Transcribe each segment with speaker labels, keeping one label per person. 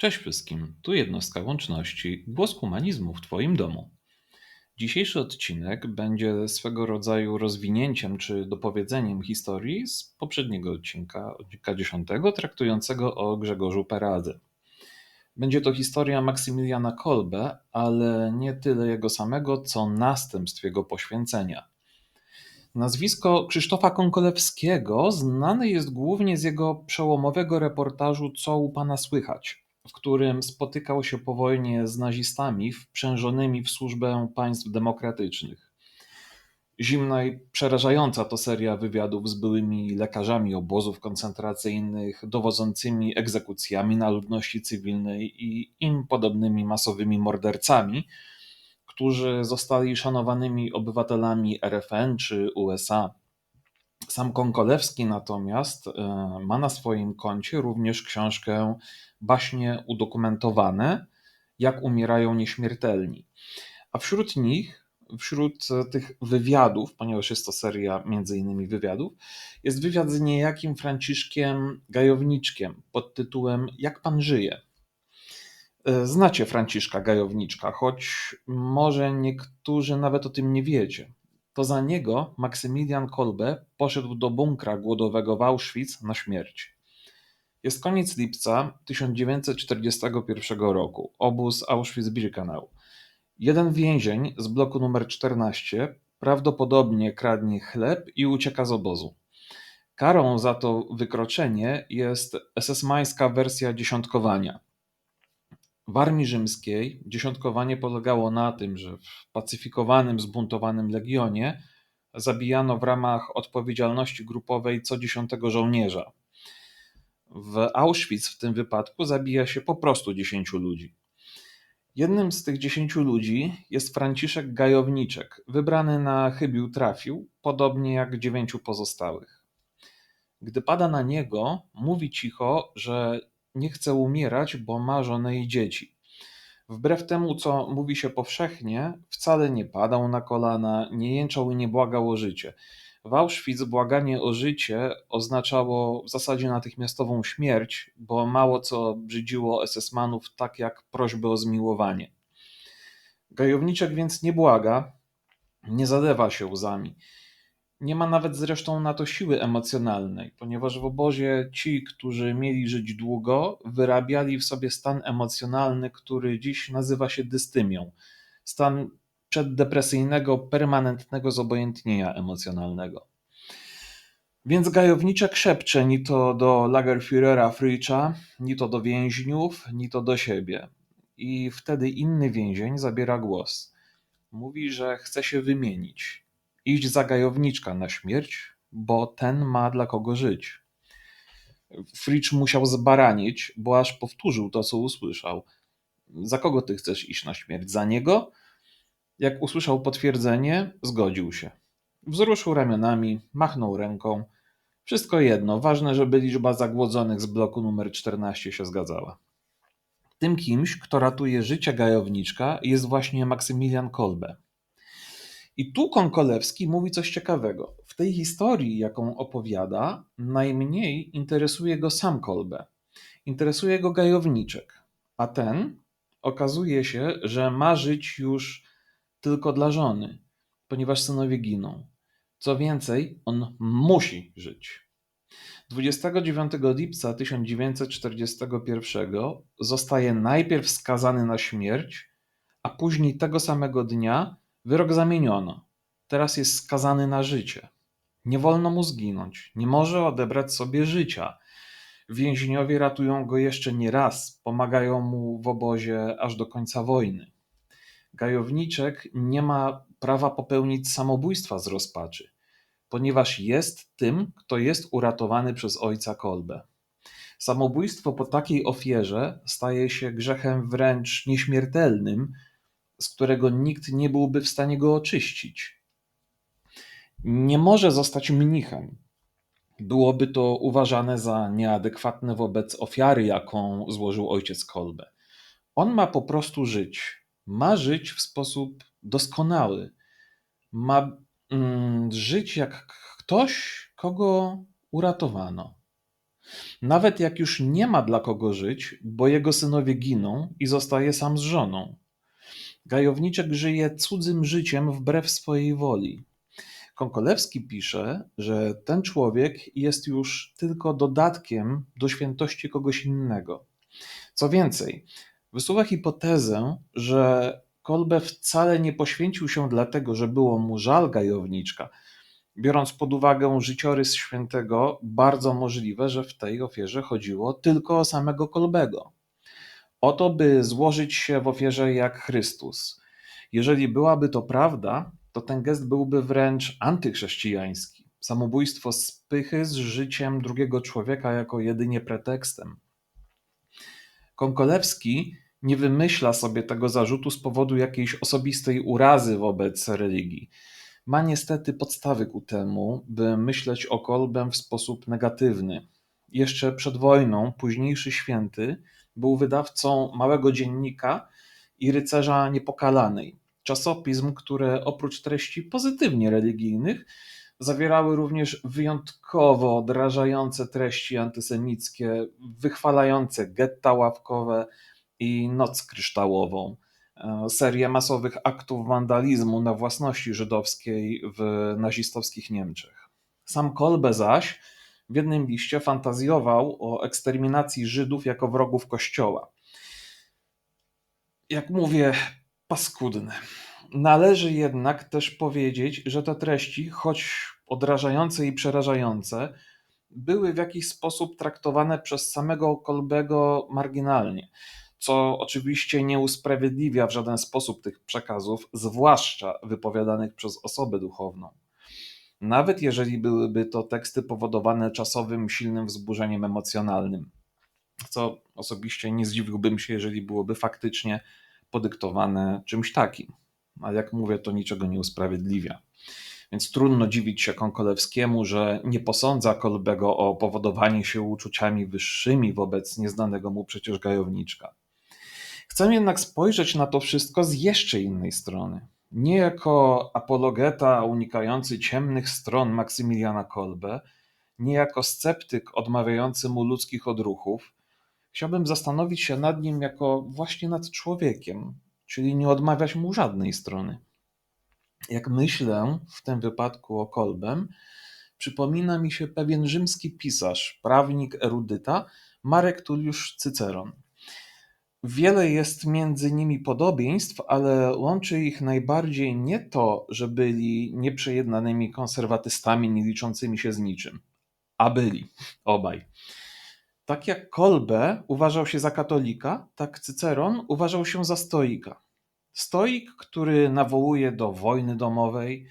Speaker 1: Cześć wszystkim, tu jednostka łączności, głos humanizmu w Twoim domu. Dzisiejszy odcinek będzie swego rodzaju rozwinięciem czy dopowiedzeniem historii z poprzedniego odcinka, odcinka 10, traktującego o Grzegorzu Peradze. Będzie to historia Maksymiliana Kolbe, ale nie tyle jego samego, co następstw jego poświęcenia. Nazwisko Krzysztofa Konkolewskiego znane jest głównie z jego przełomowego reportażu Co u pana słychać, w którym spotykał się po wojnie z nazistami wprzężonymi w służbę państw demokratycznych. Zimna i przerażająca to seria wywiadów z byłymi lekarzami obozów koncentracyjnych, dowodzącymi egzekucjami na ludności cywilnej i im podobnymi masowymi mordercami, którzy zostali szanowanymi obywatelami RFN czy USA. Sam Konkolewski natomiast e, ma na swoim koncie również książkę Baśnie udokumentowane, jak umierają nieśmiertelni. A wśród nich, wśród tych wywiadów, ponieważ jest to seria między innymi wywiadów, jest wywiad z niejakim Franciszkiem Gajowniczkiem pod tytułem Jak pan żyje? E, znacie Franciszka Gajowniczka, choć może niektórzy nawet o tym nie wiecie. To za niego Maksymilian Kolbe poszedł do bunkra głodowego w Auschwitz na śmierć. Jest koniec lipca 1941 roku. Obóz Auschwitz-Birkenau. Jeden więzień z bloku numer 14 prawdopodobnie kradnie chleb i ucieka z obozu. Karą za to wykroczenie jest SS-mańska wersja dziesiątkowania. W armii rzymskiej dziesiątkowanie polegało na tym, że w pacyfikowanym, zbuntowanym legionie zabijano w ramach odpowiedzialności grupowej co dziesiątego żołnierza. W Auschwitz w tym wypadku zabija się po prostu dziesięciu ludzi. Jednym z tych dziesięciu ludzi jest Franciszek Gajowniczek, wybrany na chybił trafił, podobnie jak dziewięciu pozostałych. Gdy pada na niego, mówi cicho, że nie chce umierać, bo ma żonę i dzieci. Wbrew temu, co mówi się powszechnie, wcale nie padał na kolana, nie jęczał i nie błagał o życie. W Auschwitz błaganie o życie oznaczało w zasadzie natychmiastową śmierć, bo mało co brzydziło SS-manów tak jak prośby o zmiłowanie. Gajowniczek więc nie błaga, nie zalewa się łzami. Nie ma nawet zresztą na to siły emocjonalnej, ponieważ w obozie ci, którzy mieli żyć długo, wyrabiali w sobie stan emocjonalny, który dziś nazywa się dystymią. Stan przeddepresyjnego, permanentnego zobojętnienia emocjonalnego. Więc gajowniczek szepcze ni to do Lagerführera Frycza, ni to do więźniów, ni to do siebie. I wtedy inny więzień zabiera głos. Mówi, że chce się wymienić iść za gajowniczka na śmierć, bo ten ma dla kogo żyć. Fritz musiał zbaranić, bo aż powtórzył to, co usłyszał. Za kogo ty chcesz iść na śmierć? Za niego? Jak usłyszał potwierdzenie, zgodził się. Wzruszył ramionami, machnął ręką. Wszystko jedno, ważne, żeby liczba zagłodzonych z bloku numer 14 się zgadzała. Tym kimś, kto ratuje życie gajowniczka, jest właśnie Maksymilian Kolbe. I tu Konkolewski mówi coś ciekawego. W tej historii, jaką opowiada, najmniej interesuje go sam Kolbe. Interesuje go gajowniczek, a ten okazuje się, że ma żyć już tylko dla żony, ponieważ synowie giną. Co więcej, on musi żyć. 29 lipca 1941 zostaje najpierw skazany na śmierć, a później tego samego dnia Wyrok zamieniono. Teraz jest skazany na życie. Nie wolno mu zginąć. Nie może odebrać sobie życia. Więźniowie ratują go jeszcze nie raz, pomagają mu w obozie aż do końca wojny. Gajowniczek nie ma prawa popełnić samobójstwa z rozpaczy, ponieważ jest tym, kto jest uratowany przez ojca Kolbę. Samobójstwo po takiej ofierze staje się grzechem wręcz nieśmiertelnym, z którego nikt nie byłby w stanie go oczyścić. Nie może zostać mnichem. Byłoby to uważane za nieadekwatne wobec ofiary, jaką złożył ojciec Kolbe. On ma po prostu żyć. Ma żyć w sposób doskonały. Ma mm, żyć jak ktoś, kogo uratowano. Nawet jak już nie ma dla kogo żyć, bo jego synowie giną i zostaje sam z żoną. Gajowniczek żyje cudzym życiem wbrew swojej woli. Konkolewski pisze, że ten człowiek jest już tylko dodatkiem do świętości kogoś innego. Co więcej, wysuwa hipotezę, że Kolbe wcale nie poświęcił się dlatego, że było mu żal gajowniczka. Biorąc pod uwagę życiorys świętego, bardzo możliwe, że w tej ofierze chodziło tylko o samego Kolbego. Oto by złożyć się w ofierze jak Chrystus. Jeżeli byłaby to prawda, to ten gest byłby wręcz antychrześcijański. Samobójstwo z pychy z życiem drugiego człowieka jako jedynie pretekstem. Konkolewski nie wymyśla sobie tego zarzutu z powodu jakiejś osobistej urazy wobec religii. Ma niestety podstawy ku temu, by myśleć o Kolbem w sposób negatywny. Jeszcze przed wojną późniejszy święty był wydawcą małego dziennika i rycerza niepokalanej. Czasopism, które oprócz treści pozytywnie religijnych zawierały również wyjątkowo odrażające treści antysemickie, wychwalające getta ławkowe i Noc Kryształową, e, serię masowych aktów wandalizmu na własności żydowskiej w nazistowskich Niemczech. Sam Kolbe zaś w jednym liście fantazjował o eksterminacji Żydów jako wrogów Kościoła. Jak mówię, paskudne. Należy jednak też powiedzieć, że te treści, choć odrażające i przerażające, były w jakiś sposób traktowane przez samego Kolbego marginalnie, co oczywiście nie usprawiedliwia w żaden sposób tych przekazów, zwłaszcza wypowiadanych przez osobę duchowną. Nawet jeżeli byłyby to teksty powodowane czasowym, silnym wzburzeniem emocjonalnym, co osobiście nie zdziwiłbym się, jeżeli byłoby faktycznie podyktowane czymś takim. Ale jak mówię, to niczego nie usprawiedliwia. Więc trudno dziwić się Konkolewskiemu, że nie posądza Kolbego o powodowanie się uczuciami wyższymi wobec nieznanego mu przecież gajowniczka. Chcę jednak spojrzeć na to wszystko z jeszcze innej strony. Nie jako apologeta unikający ciemnych stron Maksymiliana Kolbe, nie jako sceptyk odmawiający mu ludzkich odruchów, chciałbym zastanowić się nad nim jako właśnie nad człowiekiem, czyli nie odmawiać mu żadnej strony. Jak myślę w tym wypadku o Kolbem, przypomina mi się pewien rzymski pisarz, prawnik, erudyta, Marek Tulliusz Cyceron. Wiele jest między nimi podobieństw, ale łączy ich najbardziej nie to, że byli nieprzejednanymi konserwatystami nie liczącymi się z niczym, a byli obaj. Tak jak Kolbe uważał się za katolika, tak Cyceron uważał się za stoika. Stoik, który nawołuje do wojny domowej,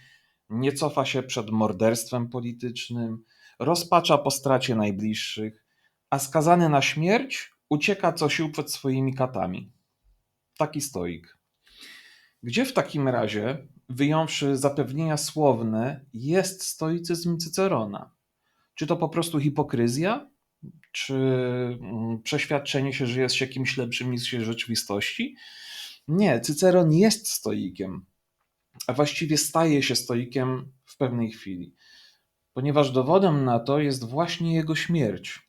Speaker 1: nie cofa się przed morderstwem politycznym, rozpacza po stracie najbliższych, a skazany na śmierć ucieka co sił przed swoimi katami. Taki stoik. Gdzie w takim razie, wyjąwszy zapewnienia słowne, jest stoicyzm Cycerona? Czy to po prostu hipokryzja? Czy mm, przeświadczenie się, że jest się kimś lepszym niż się rzeczywistości? Nie, Cyceron jest stoikiem, a właściwie staje się stoikiem w pewnej chwili, ponieważ dowodem na to jest właśnie jego śmierć.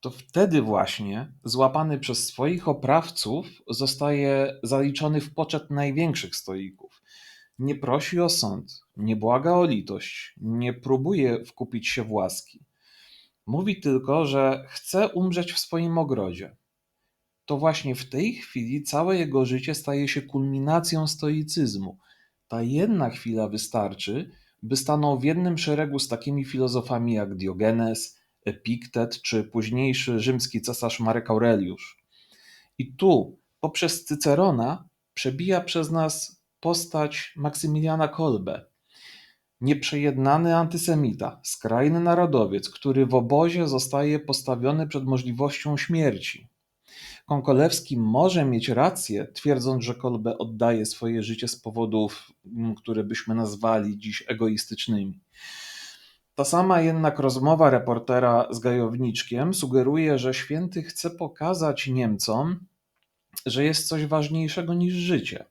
Speaker 1: To wtedy właśnie, złapany przez swoich oprawców, zostaje zaliczony w poczet największych stoików. Nie prosi o sąd, nie błaga o litość, nie próbuje wkupić się w łaski. Mówi tylko, że chce umrzeć w swoim ogrodzie. To właśnie w tej chwili całe jego życie staje się kulminacją stoicyzmu. Ta jedna chwila wystarczy, by stanął w jednym szeregu z takimi filozofami jak Diogenes, Epiktet czy późniejszy rzymski cesarz Marek Aureliusz. I tu, poprzez Cycerona, przebija przez nas postać Maksymiliana Kolbe, Nieprzejednany antysemita, skrajny narodowiec, który w obozie zostaje postawiony przed możliwością śmierci. Konkolewski może mieć rację, twierdząc, że Kolbe oddaje swoje życie z powodów, mm, które byśmy nazwali dziś egoistycznymi. Ta sama jednak rozmowa reportera z Gajowniczkiem sugeruje, że święty chce pokazać Niemcom, że jest coś ważniejszego niż życie.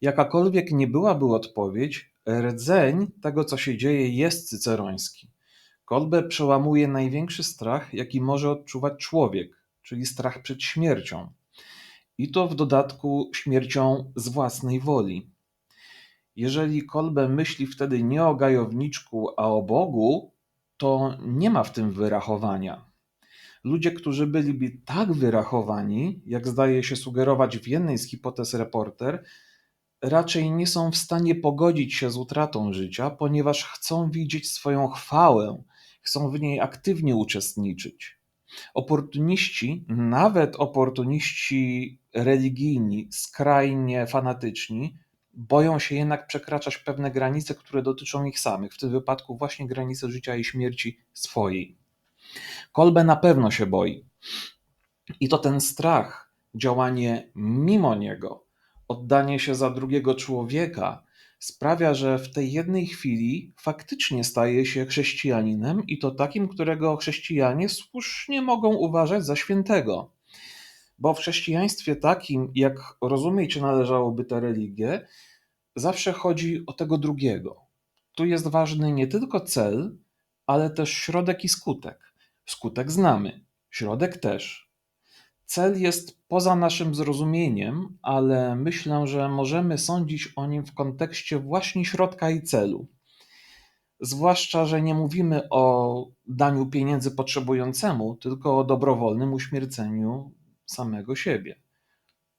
Speaker 1: Jakakolwiek nie byłaby odpowiedź, rdzeń tego, co się dzieje, jest cyceroński. Kolbę przełamuje największy strach, jaki może odczuwać człowiek, czyli strach przed śmiercią. I to w dodatku śmiercią z własnej woli. Jeżeli Kolbe myśli wtedy nie o gajowniczku, a o Bogu, to nie ma w tym wyrachowania. Ludzie, którzy byliby tak wyrachowani, jak zdaje się sugerować w jednej z hipotez reporter, raczej nie są w stanie pogodzić się z utratą życia, ponieważ chcą widzieć swoją chwałę, chcą w niej aktywnie uczestniczyć. Oportuniści, nawet oportuniści religijni, skrajnie fanatyczni, boją się jednak przekraczać pewne granice, które dotyczą ich samych, w tym wypadku właśnie granice życia i śmierci swojej. Kolbe na pewno się boi. I to ten strach, działanie mimo niego, oddanie się za drugiego człowieka sprawia, że w tej jednej chwili faktycznie staje się chrześcijaninem i to takim, którego chrześcijanie słusznie mogą uważać za świętego. Bo w chrześcijaństwie takim, jak rozumieć należałoby tę religię, zawsze chodzi o tego drugiego. Tu jest ważny nie tylko cel, ale też środek i skutek. Skutek znamy, środek też. Cel jest poza naszym zrozumieniem, ale myślę, że możemy sądzić o nim w kontekście właśnie środka i celu. Zwłaszcza, że nie mówimy o daniu pieniędzy potrzebującemu, tylko o dobrowolnym uśmierceniu samego siebie.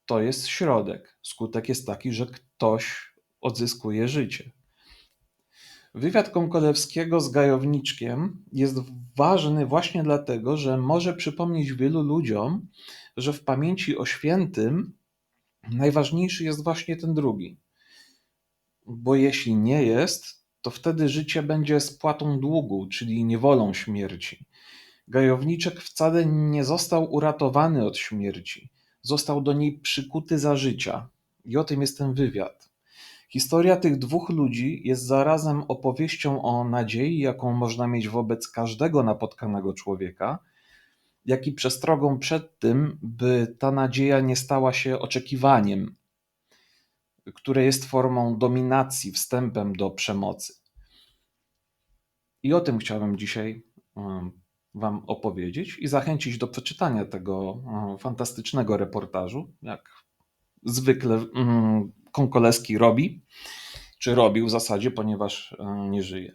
Speaker 1: To jest środek. Skutek jest taki, że ktoś odzyskuje życie. Wywiad Konkolewskiego z Gajowniczkiem jest ważny właśnie dlatego, że może przypomnieć wielu ludziom, że w pamięci o świętym najważniejszy jest właśnie ten drugi. Bo jeśli nie jest, to wtedy życie będzie spłatą długu, czyli niewolą śmierci. Gajowniczek wcale nie został uratowany od śmierci, został do niej przykuty za życia. I o tym jest ten wywiad. Historia tych dwóch ludzi jest zarazem opowieścią o nadziei, jaką można mieć wobec każdego napotkanego człowieka, jak i przestrogą przed tym, by ta nadzieja nie stała się oczekiwaniem, które jest formą dominacji, wstępem do przemocy. I o tym chciałem dzisiaj Wam opowiedzieć i zachęcić do przeczytania tego um, fantastycznego reportażu, jak zwykle um, Konkoleski robi, czy robił w zasadzie, ponieważ e, nie żyje.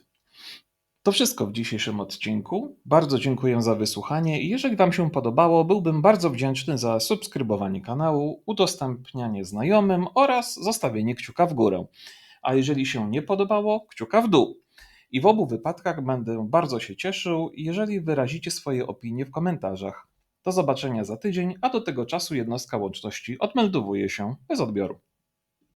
Speaker 1: To wszystko w dzisiejszym odcinku. Bardzo dziękuję za wysłuchanie i jeżeli Wam się podobało, byłbym bardzo wdzięczny za subskrybowanie kanału, udostępnianie znajomym oraz zostawienie kciuka w górę. A jeżeli się nie podobało, kciuka w dół. I w obu wypadkach będę bardzo się cieszył, jeżeli wyrazicie swoje opinie w komentarzach. Do zobaczenia za tydzień, a do tego czasu jednostka łączności odmeldowuje się bez odbioru.